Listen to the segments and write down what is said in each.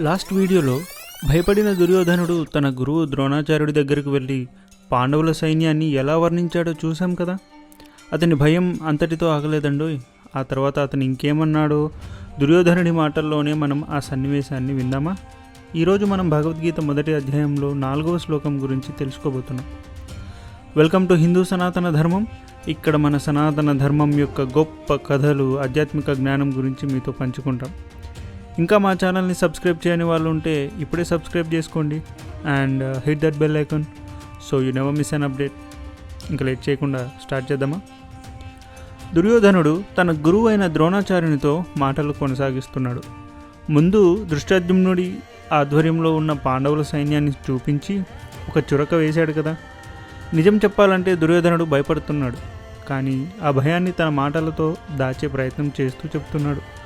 Last వీడియోలో భయపడిన దుర్యోధనుడు తన గురువు ద్రోణాచార్యుడి దగ్గరకు వెళ్ళి పాండవుల సైన్యాన్ని ఎలా వర్ణించాడో చూసాం కదా? అతని భయం అంతటితో ఆగలేదండోయ్. ఆ తర్వాత అతను ఇంకేమన్నాడో దుర్యోధనుడి మాటల్లోనే మనం ఆ సన్నివేశాన్ని విందామా? ఈరోజు మనం భగవద్గీత మొదటి అధ్యాయంలో నాలుగవ శ్లోకం గురించి తెలుసుకోబోతున్నాం. వెల్కమ్ టు హిందూ సనాతన ధర్మం. ఇక్కడ మన సనాతన ధర్మం యొక్క గొప్ప కథలు ఆధ్యాత్మిక జ్ఞానం గురించి మీతో పంచుకుంటాం. ఇంకా మా ఛానల్ని సబ్స్క్రైబ్ చేయని వాళ్ళు ఉంటే ఇప్పుడే సబ్స్క్రైబ్ చేసుకోండి and hit that bell icon so you never miss an update ఇంకా లేట్ చేయకుండా స్టార్ట్ చేద్దామా? దుర్యోధనుడు తన గురువు అయిన ద్రోణాచార్యునితో మాటలు కొనసాగిస్తున్నాడు. ముందు దృష్టాద్యుమ్నుడి ఆధ్వర్యంలో ఉన్న పాండవుల సైన్యాన్ని చూపించి ఒక చురక వేశాడు కదా. నిజం చెప్పాలంటే దుర్యోధనుడు భయపడుతున్నాడు. కానీ ఆ భయాన్ని తన మాటలతో దాచే ప్రయత్నం చేస్తూ చెప్తున్నాడు.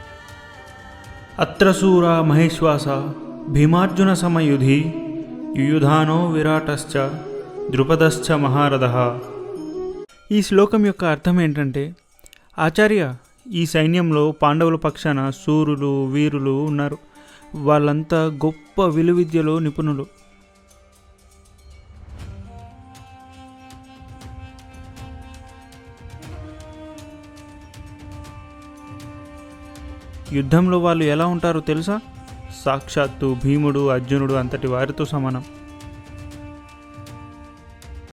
అత్రసూర మహేశ్వాస భీమార్జున సమయుధి యుయుధానో విరాటశ్చ ద్రుపదశ్చ మహారథ. ఈ శ్లోకం యొక్క అర్థం ఏంటంటే ఆచార్య ఈ సైన్యంలో పాండవుల పక్షాన సూరులు వీరులు ఉన్నారు. వాళ్ళంతా గొప్ప విలువిద్యలో నిపుణులు. యుద్ధంలో వాళ్ళు ఎలా ఉంటారో తెలుసా? సాక్షాత్తు భీముడు అర్జునుడు అంతటి వారితో సమానం.